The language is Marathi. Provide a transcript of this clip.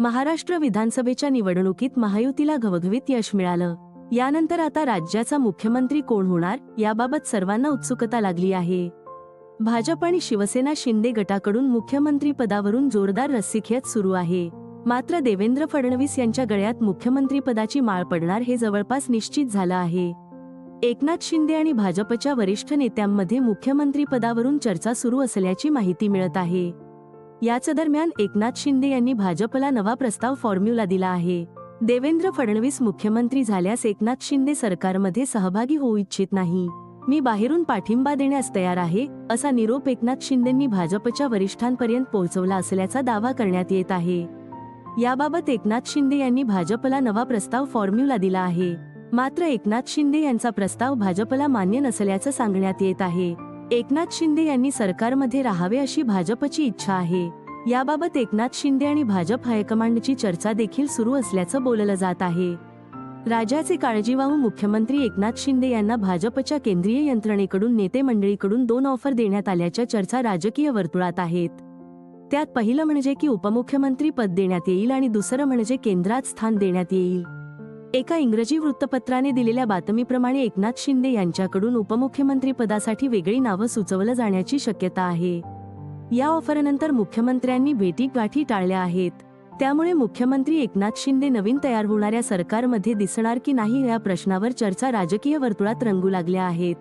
महाराष्ट्र विधानसभेच्या निवडणुकीत महायुतीला घवघवीत यश मिळालं. यानंतर आता राज्याचा मुख्यमंत्री कोण होणार याबाबत सर्वांना उत्सुकता लागली आहे. भाजप आणि शिवसेना शिंदे गटाकडून मुख्यमंत्री पदावरून जोरदार रस्सीखेच सुरू आहे. मात्र देवेंद्र फडणवीस यांच्या गळ्यात मुख्यमंत्री पदाची माळ पडणार हे जवळपास निश्चित झालं आहे. एकनाथ शिंदे आणि भाजपच्या वरिष्ठ नेत्यांमध्ये मुख्यमंत्री पदावरून चर्चा सुरू असल्याची माहिती मिळत आहे. याच दरम्यान एकनाथ शिंदे यांनी भाजपला नवा प्रस्ताव फॉर्म्युला दिला आहे. देवेंद्र फडणवीस मुख्यमंत्री झाल्यास एकनाथ शिंदे सरकारमध्ये सहभागी होऊ इच्छित नाही. मी बाहेरून पाठिंबा देण्यास तयार आहे असा निरोप एकनाथ शिंदेंनी भाजपच्या वरिष्ठांपर्यंत पोहोचवला असल्याचा दावा करण्यात येत आहे. याबाबत एकनाथ शिंदे यांनी भाजपला नवा प्रस्ताव फॉर्म्युला दिला आहे. मात्र एकनाथ शिंदे यांचा प्रस्ताव भाजपला मान्य नसल्याचं सांगण्यात येत आहे. एकनाथ शिंदे यांनी सरकारमध्ये राहावे अशी भाजपची इच्छा आहे. याबाबत एकनाथ शिंदे आणि भाजप हायकमांडची चर्चा देखील सुरू असल्याचं बोललं जात आहे. राज्याचे काळजीवाहू मुख्यमंत्री एकनाथ शिंदे यांना भाजपच्या केंद्रीय यंत्रणेकडून नेते मंडळीकडून दोन ऑफर देण्यात आल्याच्या चर्चा राजकीय वर्तुळात आहेत. त्यात पहिलं म्हणजे की उपमुख्यमंत्री पद देण्यात येईल आणि दुसरं म्हणजे केंद्रात स्थान देण्यात येईल. एका इंग्रजी वृत्तपत्राने दिलेल्या बातमीप्रमाणे एकनाथ शिंदे यांच्याकडून उपमुख्यमंत्री पदासाठी वेगळी नावं सुचवलं जाण्याची शक्यता आहे. या ऑफरनंतर मुख्यमंत्र्यांनी भेटी गाठी टाळल्या आहेत. त्यामुळे मुख्यमंत्री एकनाथ शिंदे नवीन तयार होणाऱ्या सरकारमध्ये दिसणार की नाही या प्रश्नावर चर्चा राजकीय वर्तुळात रंगू लागल्या आहेत.